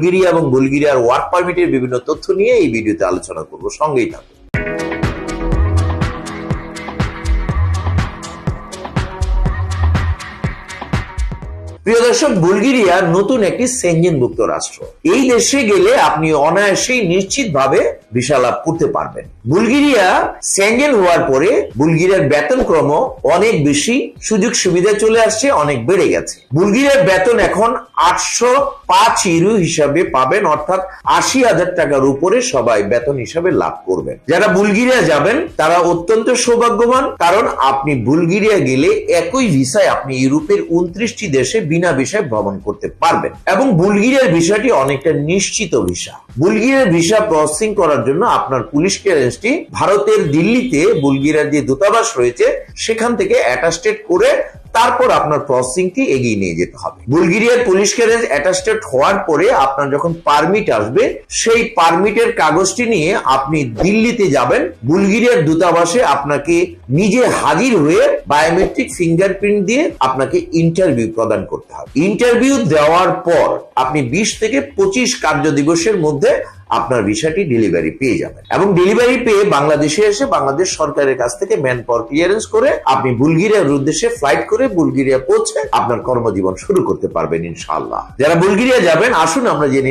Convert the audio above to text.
Bulgaria এবং বুলগেরিয়ার work পারমিটের বিভিন্ন তথ্য নিয়ে এই ভিডিওতে আলোচনা করব। সঙ্গেই থাকুন। প্রিয় দর্শক, বুলগেরিয়া নতুন একটি সেঞ্জিনভুক্ত রাষ্ট্র। এই দেশে গেলে আপনি অনায়াসেই নিশ্চিতভাবে ভিসা লাভ করতে পারবেন। বুলগেরিয়া সেঞ্জেন হওয়ার পরে বুলগেরিয়ার বেতন ক্রম অনেক বেশি, সুযোগ সুবিধা চলে আসছে, অনেক বেড়ে গেছে। বুলগেরিয়ার বেতন এখন আটশো পাঁচ ইউরো হিসাবে পাবেন, অর্থাৎ আশি হাজার টাকার উপরে সবাই বেতন হিসাবে লাভ করবেন। যারা বুলগেরিয়া যাবেন, তারা অত্যন্ত সৌভাগ্যবান, কারণ আপনি বুলগেরিয়া গেলে একই ভিসায় আপনি ইউরোপের উনত্রিশটি দেশে বিনা ভিসায় ভ্রমণ করতে পারবেন। এবং বুলগেরিয়ার ভিসাটি অনেকটা নিশ্চিত ভিসা। বুলগেরিয়ার ভিসা প্রসেসিং করার জন্য আপনার পুলিশ ক্লিয়ারেন্সটি ভারতের দিল্লিতে বুলগেরিয়ার যে দূতাবাস রয়েছে, সেখান থেকে অ্যাটাস্টেড করে তারপর আপনার প্রসেসিংটি এগিয়ে নিয়ে যেতে হবে। বুলগেরিয়ার পুলিশ ক্লিয়ারেন্স অ্যাটাস্টেড হওয়ার পরে আপনার যখন পারমিট আসবে, সেই পারমিটের কাগজটি নিয়ে আপনি দিল্লিতে যাবেন। বুলগেরিয়ার দূতাবাসে আপনাকে নিজে হাজির হয়ে বায়োমেট্রিক ফিঙ্গারপ্রিন্ট দিয়ে আপনাকে ইন্টারভিউ প্রদান করতে হবে। ইন্টারভিউ দেওয়ার পর আপনি বিশ থেকে পঁচিশ কার্য দিবসের মধ্যে আপনার ভিসাটি ডেলিভারি পেয়ে যাবেন। এবং ডেলিভারি পেয়ে বাংলাদেশে এসে বাংলাদেশ সরকারের কাছ থেকে ম্যান পাওয়ার ক্লিয়ারেন্স করে আপনি বুলগেরিয়ার উদ্দেশ্যে ফ্লাইট করে বুলগেরিয়া পৌঁছে আপনার কর্মজীবন শুরু করতে পারবেন ইনশাল্লাহ যারা বুলগেরিয়া যাবেন, আসুন আমরা জেনে